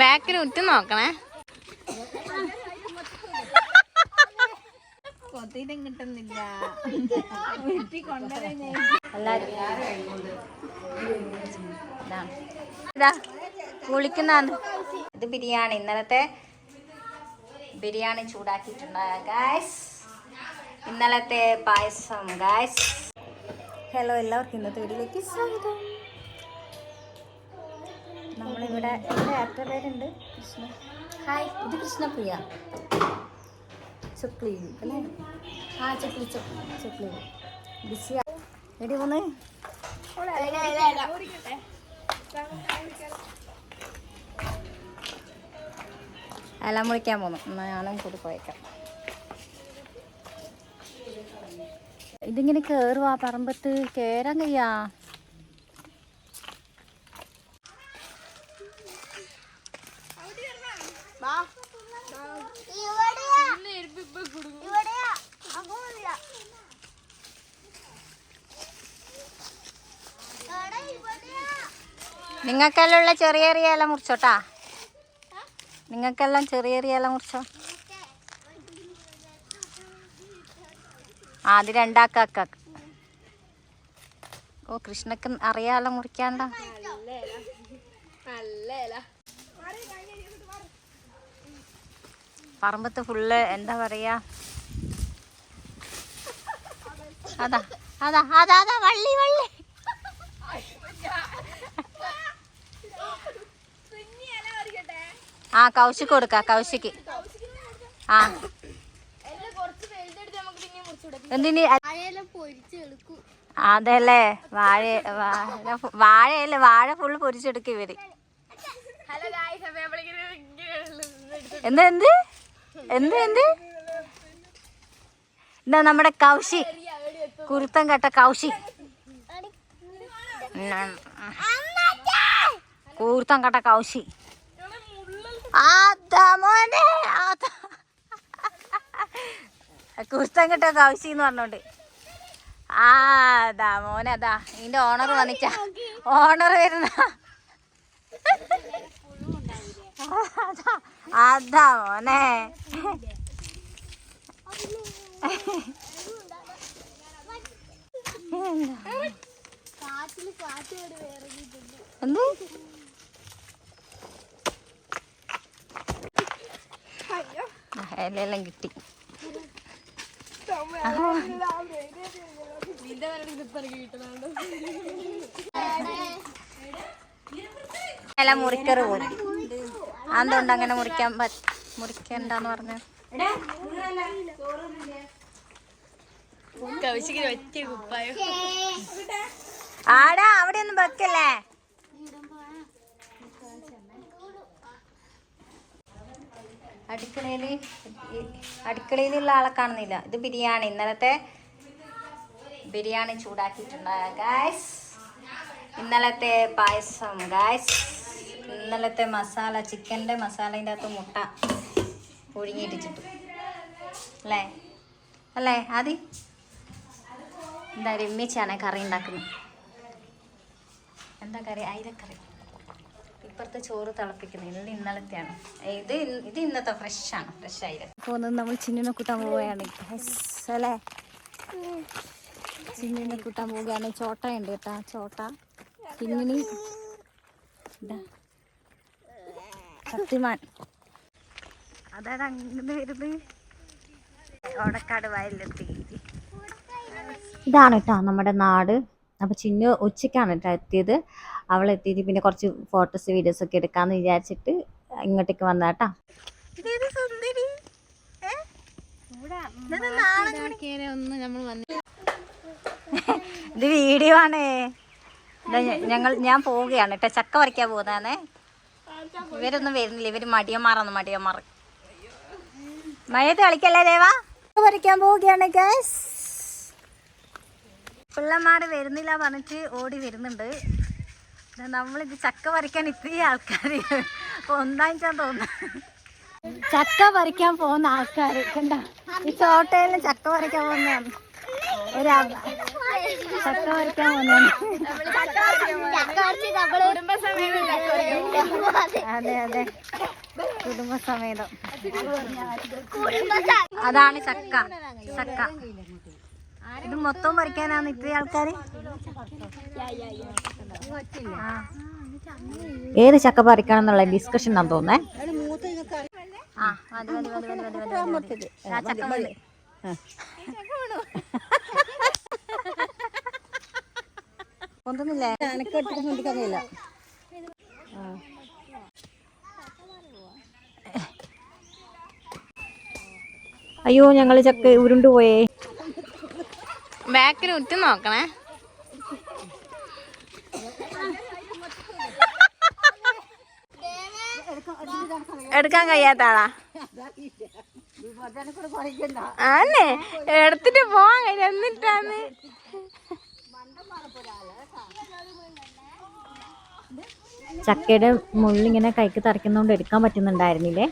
ബാക്കിൽ ഉറ്റു നോക്കണേ. കുളിക്കുന്നാണ് ഇത് ബിരിയാണി. ഇന്നലത്തെ ബിരിയാണി ചൂടാക്കിയിട്ടുണ്ട് ഗായ്സ് ഇന്നലത്തെ പായസം ഗായ്സ് ഹലോ എല്ലാവർക്കും ഇന്നത്തെ വീട്ടിലേക്ക് സ്വാഗതം. നമ്മളിവിടെ ഇവിടെ എത്ര പേരുണ്ട് കൃഷ്ണ. ഹായ് ഇത് കൃഷ്ണപ്രിയ. ചുക്ലി അല്ലേ? ആ ചുക്ലി ചുക്ലി ബിസിയാ എടി മൂന്ന് എല്ലാം മുറിക്കാൻ പോന്നു. എന്നാൽ ഞാനും കൂടി പോയേക്കാം. ഇതിങ്ങനെ കേറുവാ പറമ്പത്ത്. കേറാൻ കഴിയാ നിങ്ങൾക്കെല്ലാം ഉള്ള ചെറിയ ചെറിയ ഇല മുറിച്ചോട്ടാ? നിങ്ങൾക്കെല്ലാം ചെറിയ ചെറിയ ഇല മുറിച്ചോ? ആ അത് രണ്ടാക്കാക്ക ഓ കൃഷ്ണക്ക് അറിയാലോ മുറിക്കാണ്ട? പറമ്പത്ത് ഫുള്ള് എന്താ പറയാ? അതാ അതാ അതാ അതാ വള്ളി വള്ളി. ആ കൗശിക്ക് കൊടുക്ക കൗശിക്ക്. ആ. എന്തിന്? അതല്ലേ വാഴ വാഴ വാഴയല്ലേ വാഴ ഫുള്ള് പൊരിച്ചെടുക്കും ഇവർ. എന്ത് എന്ത്? എന്ത് എന്ത്? എന്താ നമ്മുടെ കൗശി. കുരുത്തം കെട്ട കൗശി. കൂർത്തം കട്ട കൗശി. കുരുത്തം കെട്ട കൗശി എന്ന് പറഞ്ഞോണ്ട്. ആ അതാ മോനെ അതാ. ഇതിന്റെ ഓണർ വന്നിച്ച. ഓണർ വരുന്ന. അതാ, മോനെ. എന്ത്? ഇലയെല്ലാം കിട്ടി. ഇല മുറിക്കറ് പോലും അതുകൊണ്ട് അങ്ങനെ മുറിക്കാൻ പറ്റ മുറിക്കണ്ടെന്ന് പറഞ്ഞു. പറ്റിയ കുപ്പായോ. ആടാ അവിടെ ഒന്നും വെക്കല്ലേ? അടുക്കളയിൽ ഈ- അടുക്കളയിലുള്ള ആളെ കാണുന്നില്ല. ഇത് ബിരിയാണി. ഇന്നലത്തെ ബിരിയാണി ചൂടാക്കിയിട്ടുണ്ട് ഗായ്സ് ഇന്നലത്തെ പായസം. ഗായ്സ് ഇന്നലത്തെ മസാല ചിക്കന്റെ മസാലേന്റെ അകത്ത് മുട്ട പുഴുങ്ങിയിട്ടിച്ചിട്ടു. അല്ലേ? അല്ലേ ആദി? എന്താ രമ്യച്ചാണ് കറി ഉണ്ടാക്കുന്നത്. എന്താ കറി? അയിലക്കറി. ഇപ്പുറത്തെ ചോറ് തിളപ്പിക്കുന്നത്. ഇത് ഇന്നലത്തെയാണ്. ഇത് ഇത് ഇന്നത്തെ ഫ്രഷാണ്. ഫ്രഷ് അയില. പോകുന്നത് നമ്മൾ ചിന്നിനെ കൂട്ടാൻ പോവുകയാണ്. അല്ലേ? ചിന്നിനെ കൂട്ടാൻ പോവുകയാണ്. ചോട്ടയുണ്ട് കേട്ടാ ചോട്ട. ചിന്നിനി ഇതാ. ശക്തിമാൻ അതാണ് അങ്ങനെ വരുന്നത്. ഓടക്കാട് വയലിലെത്തി. ഇതാണ് കേട്ടോ നമ്മുടെ നാട്. അപ്പോൾ ചിന്നു ഉച്ചയ്ക്കാണ് കേട്ടോ എത്തിയത്. അവൾ എത്തിയിട്ട് പിന്നെ കുറച്ച് ഫോട്ടോസ് വീഡിയോസ് ഒക്കെ എടുക്കാമെന്ന് വിചാരിച്ചിട്ട് ഇങ്ങോട്ടേക്ക് വന്ന കേട്ടോ ഒന്ന് നമ്മൾ വന്ന് ഇത് വീഡിയോ ആണേ. ഞങ്ങൾ ഞാൻ പോവുകയാണ് കേട്ടോ ചക്ക പറിക്കാൻ പോകുന്നതാണേ ഇവരൊന്നും വരുന്നില്ല. ഇവർ മടിയന്മാറാന്ന് മടിയന്മാർ മഴയത്ത് കളിക്കല്ലേ ദേവാ? പറിക്കാൻ പോവുകയാണ് ഗൈസ് പിള്ളമാർ വരുന്നില്ല പറഞ്ഞിട്ട് ഓടി വരുന്നുണ്ട്. ദാ നമ്മളിത് ചക്ക പറിക്കാൻ ഇത്രയും ആൾക്കാർ ഒന്നാഴ്ചാൻ തോന്നുന്നു. ചക്ക പറിക്കാൻ പോകുന്ന ആൾക്കാർ കണ്ട? ഈ ചോട്ടയിലും ചക്ക പറിക്കാൻ പോകുന്നതാണ് ഒരു ചക്ക പറിക്കാൻ പോകുന്നതാണ് അതെ അതെ കുടുംബസമേതം. അതാണ് ചക്ക. ചക്ക. ഇത് മൊത്തം പറിക്കാനാണ് ഇത്രയും ആൾക്കാര്? ആ. ഏത് ചക്ക പറിക്കണം എന്നുള്ള ഡിസ്കഷൻ ആണെന്ന് തോന്നേ ആ മതി മതി. മതി. മതി മതി മതി മതി ആ. അയ്യോ ഞങ്ങൾ ചക്ക ഉരുണ്ടുപോയേ ബാക്കിൽ ഉറ്റു നോക്കണേ. എടുക്കാൻ കഴിയാത്താളാ? ആന്നെ എടുത്തിട്ട് പോവാൻ കഴിയും എന്നിട്ടാന്ന്? ചക്കയുടെ മുള്ളിങ്ങനെ കൈക്ക് തറയ്ക്കുന്നതുകൊണ്ട് എടുക്കാൻ പറ്റുന്നുണ്ടായിരുന്നില്ലേ?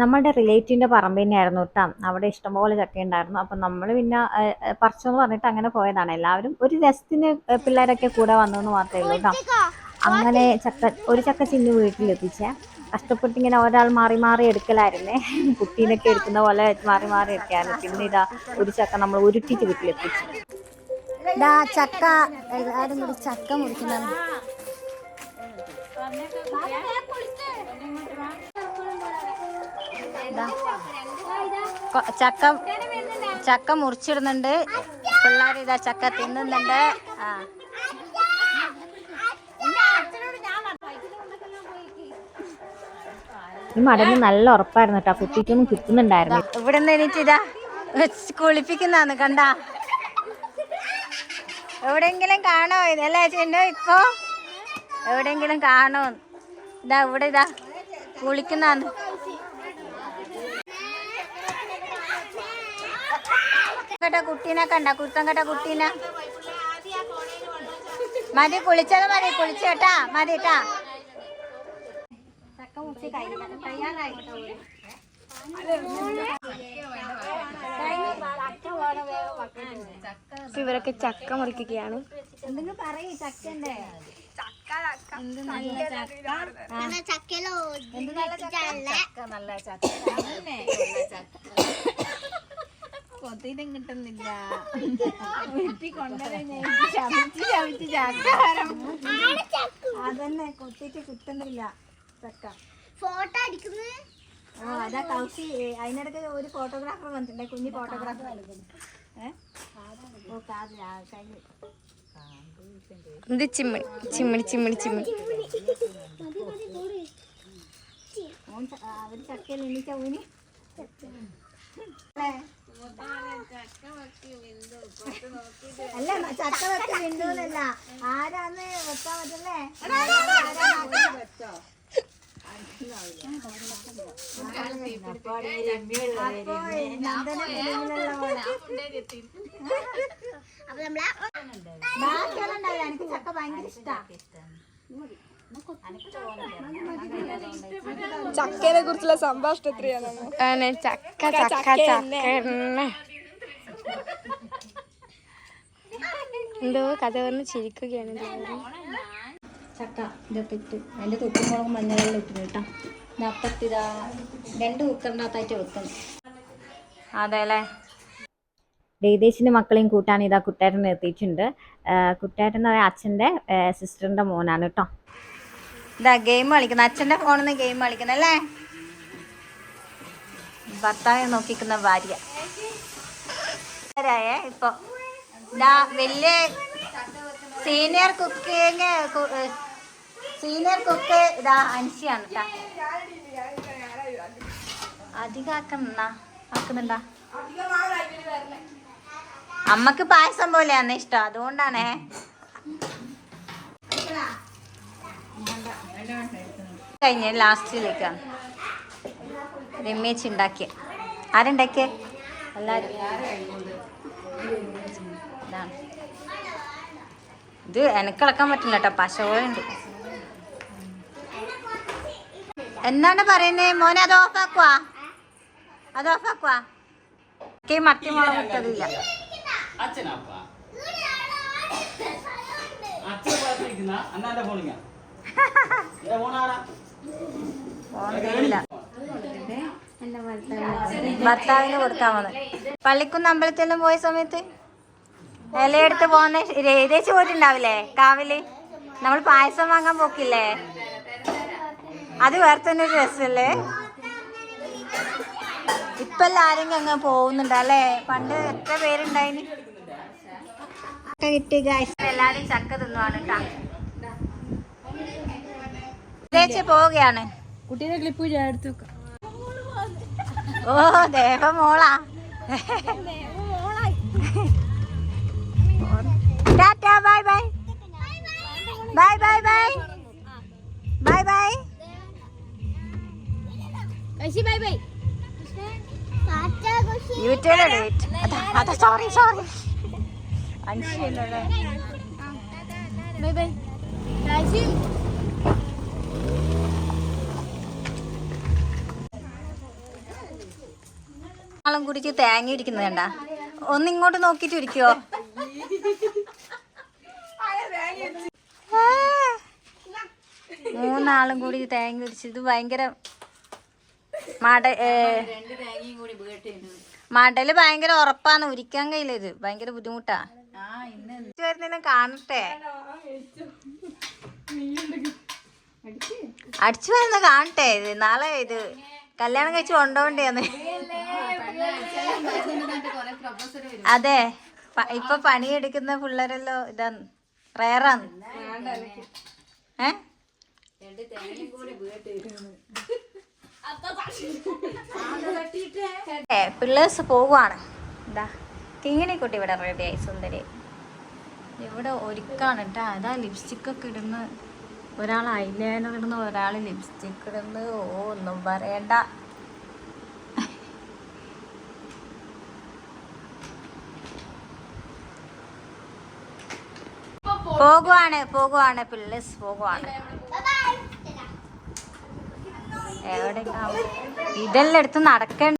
നമ്മളുടെ റിലേറ്റീവിന്റെ പറമ്പ് തന്നെയായിരുന്നു കേട്ടോ അവിടെ ഇഷ്ടംപോലെ ചക്ക ഉണ്ടായിരുന്നു. അപ്പം നമ്മൾ പിന്നെ പറിച്ചെന്ന് പറഞ്ഞിട്ട് അങ്ങനെ പോയതാണ്. എല്ലാവരും ഒരു രസത്തിന് പിള്ളേരൊക്കെ കൂടെ വന്നു എന്ന് മാത്രമേ ഉള്ളൂ കേട്ടോ അങ്ങനെ ചക്ക ഒരു ചക്ക ചിന്നു വീട്ടിലെത്തിച്ചേ. കഷ്ടപ്പെട്ട് ഇങ്ങനെ ഒരാൾ മാറി മാറി എടുക്കലായിരുന്നേ. കുട്ടീനൊക്കെ എടുക്കുന്ന പോലെ മാറി മാറി എടുക്കായിരുന്നു പിന്നെ ഇതാ ഒരു ചക്ക നമ്മൾ ഉരുട്ടിട്ട് വീട്ടിലെത്തിച്ചു. ഇതാ ചക്ക. എല്ലാവരും കൂടി ചക്ക മുറിക്കുന്നതാണ്. ചക്ക ചക്ക മുറിച്ചിടുന്നുണ്ട്. പിള്ളേർ ഇതാ ചക്ക തിന്നുന്നുണ്ട്. ആ. ഈ മടങ്ങി നല്ല ഉറപ്പായിരുന്നു കേട്ടോ. കുട്ടിക്കൊന്നും കിട്ടുന്നുണ്ടായിരുന്നു ഇവിടെ നിന്ന് എനിക്ക് ഇതാ. കുളിപ്പിക്കുന്നാന്ന് കണ്ട. എവിടെങ്കിലും കാണോ? ഇതല്ലേ ചെന്നു ഇപ്പോ? എവിടെങ്കിലും കാണോ? ഇതാ ഇവിടെ ഇതാ. കുളിക്കുന്നാന്ന് കേട്ട കുട്ടീനെ കണ്ട കുരുത്തം കേട്ട കുട്ടീനെ. മതി കുളിച്ചത് മതി കുളിച്ചേട്ടാ മതി കേട്ടാ. ചക്ക കഴിഞ്ഞ കഴിയാനായി ഇവരൊക്കെ ചക്ക മുറിക്കുകയാണ്. എന്തെങ്കിലും പറയ് ചക്കന്റെ. ചക്ക? നല്ല ചക്ക? നല്ല ചക്ക. കൊത്തിനും കിട്ടുന്നില്ല വീട്ടിൽ കൊണ്ടുവരുന്ന ചവിച്ച് ചവിച്ച് ചക്ക അതന്നെ കൊത്തിട്ട് കിട്ടുന്നില്ല. ചക്ക ഫോട്ടോ അടിക്കുന്നത്? ആ അതാ കൗശി അതിനിടയ്ക്ക് ഒരു ഫോട്ടോഗ്രാഫർ വന്നിട്ടുണ്ട് കുഞ്ഞു ഫോട്ടോഗ്രാഫർ. ഓ കാത് ആ, കഴിഞ്ഞു ഇത് ചിമ്മിണി ചിമ്മിണി ചിമ്മിണി. ചിമ്മിണി അവർ ചക്കയിൽ എണ്ണിച്ച ഊനി അല്ല ചക്ക ബിന്ദുന്നല്ല ആരാന്ന് വെക്കാൻ പറ്റല്ലേ ബാക്കിയെല്ലാം ഉണ്ടാവില്ല എനിക്ക് ചക്ക ഭയങ്കര ഇഷ്ടാ. ചക്കേനെ കുറിച്ചുള്ള സംഭാഷണം എത്രയാണ്? ചക്ക ചക്ക ചക്ക എന്തോ കഥ പറഞ്ഞ് ചിരിക്കുകയാണ് ചക്ക ഇതൊക്കെ ഇട്ട് അതിന്റെ തൊട്ടുമുളകും മഞ്ഞളും ഇട്ടു കേട്ടോ. അപ്പത്തിതാ രണ്ട് കുക്കറിന്റെ അകത്തായിട്ട് വെക്കുന്നു. അതെ അല്ലേ ഡേദേശിന്റെ മക്കളെയും കൂട്ടാൻ ഇതാ കുട്ടേട്ടൻ എത്തിയിട്ടുണ്ട് കുട്ടേട്ടൻ എന്ന് പറയുക അച്ഛന്റെ സിസ്റ്ററിന്റെ മോനാണ് കേട്ടോ. ഇതാ ഗെയിം കളിക്കുന്ന അച്ഛന്റെ ഫോണിൽ നിന്ന് ഗെയിം കളിക്കുന്നല്ലേ ഭർത്താവിനെ നോക്കിക്കുന്ന ഭാര്യ. ഇപ്പൊ? വലിയ സീനിയർ കുക്കിങ് സീനിയർ കുക്ക് ഇതാ അൻസിയാണ് ട്ടാ. അധികം ആക്കണ ആക്കുന്നുണ്ടാ അമ്മയ്ക്ക് പായസം പോലെയാണ് ഇഷ്ടം അതുകൊണ്ടാണേ. കഴിഞ്ഞ ലാസ്റ്റിലേക്കാണ് രമ്യേച്ചി ഉണ്ടാക്കിയ. ആരുണ്ടാക്കിയ? എല്ലാരും. ഇത് എനക്കിളക്കാൻ പറ്റില്ല കേട്ടോ പശകളുണ്ട് എന്താണ് പറയുന്നേ? മോനെ അത് ഓഫാക്കുവാ അത് ഓഫാക്കുവാ മത്തി മുളക് ഇട്ടതില്ല. അച്ഛനപ്പ. അച്ഛൻ പറഞ്ഞിരിക്കുന്ന അന്നാന്റെ ഫോണിങ്ങ. എന്റെ ഫോണാടാ ഭർത്താവിന് കൊടുക്കാൻ മതി. പള്ളിക്കുന്ന് അമ്പലത്തിലും പോയ സമയത്ത് ഇലയെടുത്ത് പോകുന്ന രേതേച്ച് പോയിട്ടുണ്ടാവില്ലേ കാവിൽ? നമ്മൾ പായസം വാങ്ങാൻ പോക്കില്ലേ? അത് വേറെ തന്നെ ഒരു രസമല്ലേ ഇപ്പൊ എല്ലാരും അങ്ങ് പോകുന്നുണ്ട് അല്ലേ പണ്ട് എത്ര പേരുണ്ടായിന്? ചക്ക കിട്ടി ഗൈസ് എല്ലാരും ചക്ക തിന്നുവാണ് കേട്ടാ പോവുകയാണ്. കുട്ടീനെ ക്ലിപ്പ് ഞാൻ എടുത്തു വെക്കാം. ഓ ദേവ മോളാ. Tata bye bye. Bye bye bye. Bye bye. Bye bye. Sorry sorry bye bye ആളും കുടിച്ച് തേങ്ങ ഇരിക്കുന്നത് ഒന്ന് ഇങ്ങോട്ട് നോക്കിട്ട് ഇരിക്കുവോ? മൂന്നാളും കൂടി തേങ്ങ ഇടിച്ച് ഇത് ഭയങ്കര മട മടൽ ഭയങ്കര ഉറപ്പാണ് ഉരിക്കാൻ കഴിയില്ല ഇത് ഭയങ്കര ബുദ്ധിമുട്ടാ. കാണട്ടെ. അടിച്ചു വരുന്ന കാണട്ടെ. ഇത് നാളെ ഇത് കല്യാണം കഴിച്ച് കൊണ്ടോണ്ടേന്ന് അതെ ഇപ്പൊ പണിയെടുക്കുന്ന പിള്ളേരെല്ലോ ഇതാണ് റയറാന്ന്. ഏ? പിള്ളേഴ്സ് പോവാണ് എന്താ കിങ്ങിണി കുട്ടി ഇവിടെ റെഡിയായി സുന്ദരി. ഇവിടെ ഒരുക്കാണ് കേട്ടാ. അതാ ലിപ്സ്റ്റിക് ഒക്കെ ഇടുന്ന ഒരാൾ ഐലൈനർ ഇടുന്ന ഒരാൾ ലിപ്സ്റ്റിക് ഇടുന്ന. ഓ ഒന്നും പറയണ്ട. പോകുവാണ് പോകുവാണ് പിള്ളേഴ്സ് പോകുവാണ് എവിടെ ഇതെല്ലാം എടുത്ത് നടക്കണ്ട.